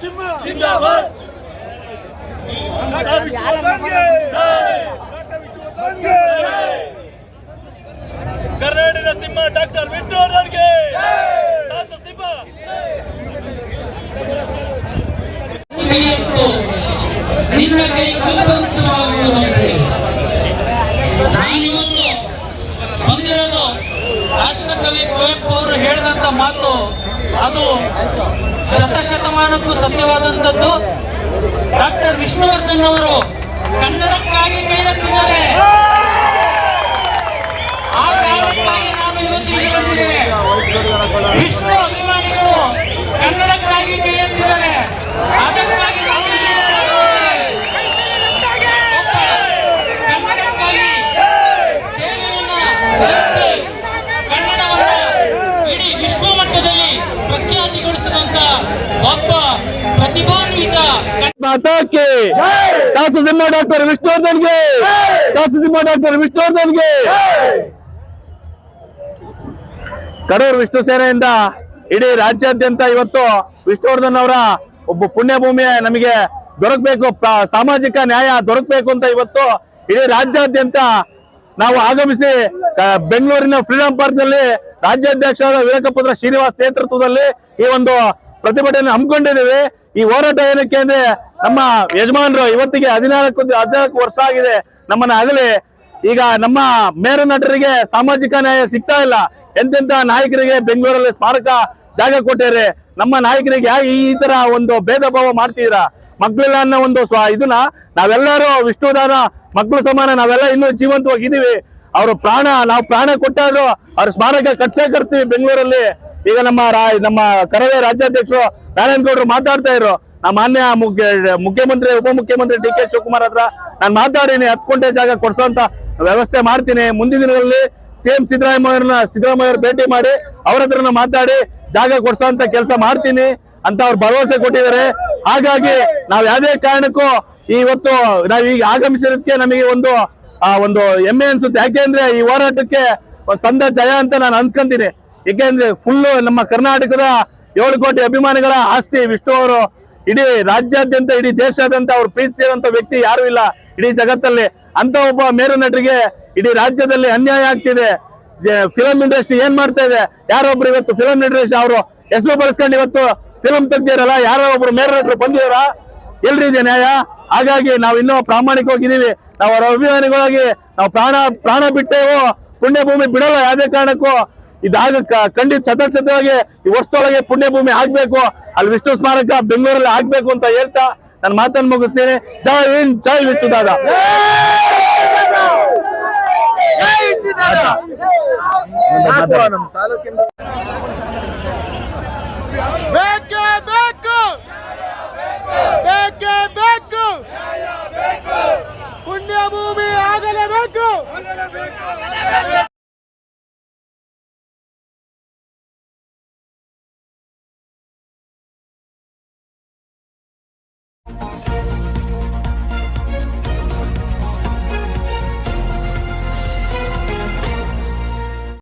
ಜಿಂದಾಬಾದ್! Doctor ವಿಶ್ವನಾಥನ್ಗೆ ವಿಶ್ವನಾಥನ್ಗೆ ಕರ್ನಾಟಕ ಸಿಂಹ ಡಾಕ್ಟರ್ ವಿಠೋರ್ ಅವರಿಗೆ ನಿನ್ನ ಕೈ ಕುಂಭವೃಕ್ಷವಾಗುವುದಂತೆ ನಾನಿವತ್ತು ಬಂದಿರೋದು ರಾಷ್ಟ್ರಕವಿ ಕುವೆಂಪು ಅವರು ಹೇಳಿದಂತ ಮಾತು ಅದು ಶತಶತಮಾನಕ್ಕೂ ಸತ್ಯವಾದಂಥದ್ದು. ಡಾಕ್ಟರ್ ವಿಷ್ಣುವರ್ಧನ್ ಅವರು ಕನ್ನಡಕ್ಕಾಗಿ ಕೈ ಎತ್ತಿದ್ದಾರೆ ಆ ಕಾರಣಕ್ಕಾಗಿ ನಾನು ಇವತ್ತು ಇಲ್ಲಿ ಬಂದಿದ್ದೇನೆ ವಿಷ್ಣು ಅಭಿಮಾನಿಗಳು ಕನ್ನಡಕ್ಕಾಗಿ ಕೈ ಎತ್ತಿದ್ದಾರೆ ಅದಕ್ಕಾಗಿ ನಾವು ಇಲ್ಲಿ ಬಂದಿದ್ದೇವೆ. ಒಬ್ಬ ಕನ್ನಡಕ್ಕಾಗಿ ಸೇವೆಯನ್ನ ಸಲ್ಲಿಸಿ ಕನ್ನಡವನ್ನ ಇಡೀ ವಿಶ್ವ ಮಟ್ಟದಲ್ಲಿ ಪ್ರಖ್ಯಾತಿಗೊಳಿಸಿದಂತ ಒಬ್ಬ ಪ್ರತಿಭಾನ್ವಿತ ಮಾತಾ ಕೆ ಸಾಹಸ ಸಿಂಹ ಡಾಕ್ಟರ್ ವಿಷ್ಣುವರ್ಧನ್ಗೆ. ಸಾಹಸ ಸಿಂಹ ಡಾಕ್ಟರ್ ವಿಷ್ಣುವರ್ಧನ್ಗೆ. ಕಡೂರು ವಿಷ್ಣು ಸೇನೆಯಿಂದ ಇಡೀ ರಾಜ್ಯಾದ್ಯಂತ ಇವತ್ತು ವಿಷ್ಣುವರ್ಧನ್ ಅವರ ಒಬ್ಬ ಪುಣ್ಯಭೂಮಿ ನಮಗೆ ದೊರಕಬೇಕು. ಸಾಮಾಜಿಕ ನ್ಯಾಯ ದೊರಕಬೇಕು ಅಂತ ಇವತ್ತು ಇಡೀ ರಾಜ್ಯಾದ್ಯಂತ ನಾವು ಆಗಮಿಸಿ ಬೆಂಗಳೂರಿನ ಫ್ರೀಡಂ ಪಾರ್ಕ್ನಲ್ಲಿ ರಾಜ್ಯಾಧ್ಯಕ್ಷರಾದ ವಿವೇಕಪುತ್ರ ಶ್ರೀನಿವಾಸ್ ನೇತೃತ್ವದಲ್ಲಿ ಈ ಒಂದು ಪ್ರತಿಭಟನೆ ಹಮ್ಮಿಕೊಂಡಿದ್ದೀವಿ. ಈ ಹೋರಾಟ ಏನಕ್ಕೆ ಅಂದ್ರೆ ನಮ್ಮ ಯಜಮಾನರು ಇವತ್ತಿಗೆ ಹದಿನಾಲ್ಕು ಹದಿನಾಲ್ಕು ವರ್ಷ ಆಗಿದೆ ನಮ್ಮನ್ನ ಆಗಲಿ ಈಗ ನಮ್ಮ ಮೇರು ನಟರಿಗೆ ಸಾಮಾಜಿಕ ನ್ಯಾಯ ಸಿಗ್ತಾ ಇಲ್ಲ. ಎಂತೆಂತ ನಾಯಕರಿಗೆ ಬೆಂಗಳೂರಲ್ಲಿ ಸ್ಮಾರಕ ಜಾಗ ಕೊಟ್ಟಿರಿ ನಮ್ಮ ನಾಯಕರಿಗೆ ಯಾಕೆ ಈ ತರ ಒಂದು ಭೇದ ಭಾವ ಮಾಡ್ತಿದ್ದೀರಾ? ಮಕ್ಕಳಿಲ್ಲ ಅನ್ನೋ ಒಂದು ಸ್ವ ಇದನ್ನ ನಾವೆಲ್ಲರೂ ವಿಷ್ಣುದಾನ ಮಕ್ಕಳು ಸಮಾನ ನಾವೆಲ್ಲ ಇನ್ನೂ ಜೀವಂತವಾಗಿದ್ದೀವಿ ಅವ್ರ ಪ್ರಾಣ, ನಾವು ಪ್ರಾಣ ಕೊಟ್ಟಾದ್ರು ಅವ್ರ ಸ್ಮಾರಕ ಕಟ್ಸೇ ಕಟ್ತೀವಿ ಬೆಂಗಳೂರಲ್ಲಿ. ಈಗ ನಮ್ಮ ನಮ್ಮ ಕರವೇ ರಾಜ್ಯಾಧ್ಯಕ್ಷರು ನಾರಾಯಣಗೌಡರು ಮಾತಾಡ್ತಾ ಇದ್ರು. ನಮ್ಮ ಮಾನ್ಯ ಮುಖ್ಯ ಮುಖ್ಯಮಂತ್ರಿ, ಉಪಮುಖ್ಯಮಂತ್ರಿ ಡಿ ಕೆ ಶಿವಕುಮಾರ್ ಹತ್ರ ನಾನು ಮಾತಾಡೀನಿ ಹತ್ತು ಗಂಟೆ ಜಾಗ ಕೊಡಿಸೋಂತ ವ್ಯವಸ್ಥೆ ಮಾಡ್ತೀನಿ. ಮುಂದಿನ ದಿನಗಳಲ್ಲಿ ಸಿಎಂ ಸಿದ್ದರಾಮಯ್ಯನ ಸಿದ್ದರಾಮಯ್ಯ ಭೇಟಿ ಮಾಡಿ ಅವ್ರ ಹತ್ರನ ಮಾತಾಡಿ ಜಾಗ ಕೊಡಿಸೋಂತ ಕೆಲಸ ಮಾಡ್ತೀನಿ ಅಂತ ಅವ್ರು ಭರವಸೆ ಕೊಟ್ಟಿದ್ದಾರೆ. ಹಾಗಾಗಿ ನಾವ್ ಯಾವುದೇ ಕಾರಣಕ್ಕೂ ಇವತ್ತು ನಾವು ಈಗ ಆಗಮಿಸಿರೋದಕ್ಕೆ ನಮಗೆ ಒಂದು, ಆ, ಒಂದು ಹೆಮ್ಮೆ ಅನ್ಸುತ್ತೆ. ಯಾಕೆಂದ್ರೆ ಈ ಹೋರಾಟಕ್ಕೆ ಒಂದು ಸಂದ ಜಯ ಅಂತ ನಾನು ಅನ್ಕೊಂತೀನಿ ಯಾಕೆಂದ್ರೆ ಫುಲ್ ನಮ್ಮ ಕರ್ನಾಟಕದ ಏಳು ಕೋಟಿ ಅಭಿಮಾನಿಗಳ ಆಸ್ತಿ, ವಿಷ್ಣು ಅವರು ಇಡೀ ರಾಜ್ಯಾದ್ಯಂತ, ಇಡೀ ದೇಶಾದ್ಯಂತ ಅವ್ರು ಪ್ರೀತಿಸಿದಂತ ವ್ಯಕ್ತಿ ಯಾರು ಇಲ್ಲ. ಇಡೀ ಜಗತ್ತಲ್ಲಿ ಅಂತ ಒಬ್ಬ ಮೇರು ನಟರಿಗೆ ಇಡೀ ರಾಜ್ಯದಲ್ಲಿ ಅನ್ಯಾಯ ಆಗ್ತಿದೆ. ಫಿಲಂ ಇಂಡಸ್ಟ್ರಿ ಏನ್ ಮಾಡ್ತಾ ಇದೆ? ಯಾರೊಬ್ರು ಇವತ್ತು ಫಿಲಂ ಇಂಡಸ್ಟ್ರಿ ಅವರು ಹೆಸರು ಬಳಸ್ಕೊಂಡು ಇವತ್ತು ಫಿಲಂ ತೆಗ್ದಿರಲ್ಲ, ಯಾರೋ ಒಬ್ರು ಮೇರು ನಟರು ಬಂದಿದಾರ? ಎಲ್ರಿ ಇದೆ ನ್ಯಾಯ? ಹಾಗಾಗಿ ನಾವು ಇನ್ನೂ ಪ್ರಾಮಾಣಿಕವಾಗಿದ್ದೀವಿ ನಾವು ಅವರ ಅಭಿಮಾನಿಗಳಾಗಿ ನಾವು ಪ್ರಾಣ ಪ್ರಾಣ ಬಿಟ್ಟೇವೋ, ಪುಣ್ಯಭೂಮಿ ಬಿಡಲ್ಲ ಯಾವುದೇ ಕಾರಣಕ್ಕೂ. ಇದಾಗ ಖಂಡಿತ ಸತತವಾಗಿ ಈ ವರ್ಷದೊಳಗೆ ಪುಣ್ಯಭೂಮಿ ಆಗ್ಬೇಕು, ಅಲ್ಲಿ ವಿಷ್ಣು ಸ್ಮಾರಕ ಬೆಂಗಳೂರಲ್ಲಿ ಆಗ್ಬೇಕು ಅಂತ ಹೇಳ್ತಾ ನಾನು ಮಾತನ್ನು ಮುಗಿಸ್ತೀನಿ. ಜೈ ಹಿಂದ್, ಜೈ ವಿಷ್ಣು ದಾದ. ಬೇಕೇ ಬೇಕು. ಆಗಲೇಬೇಕು.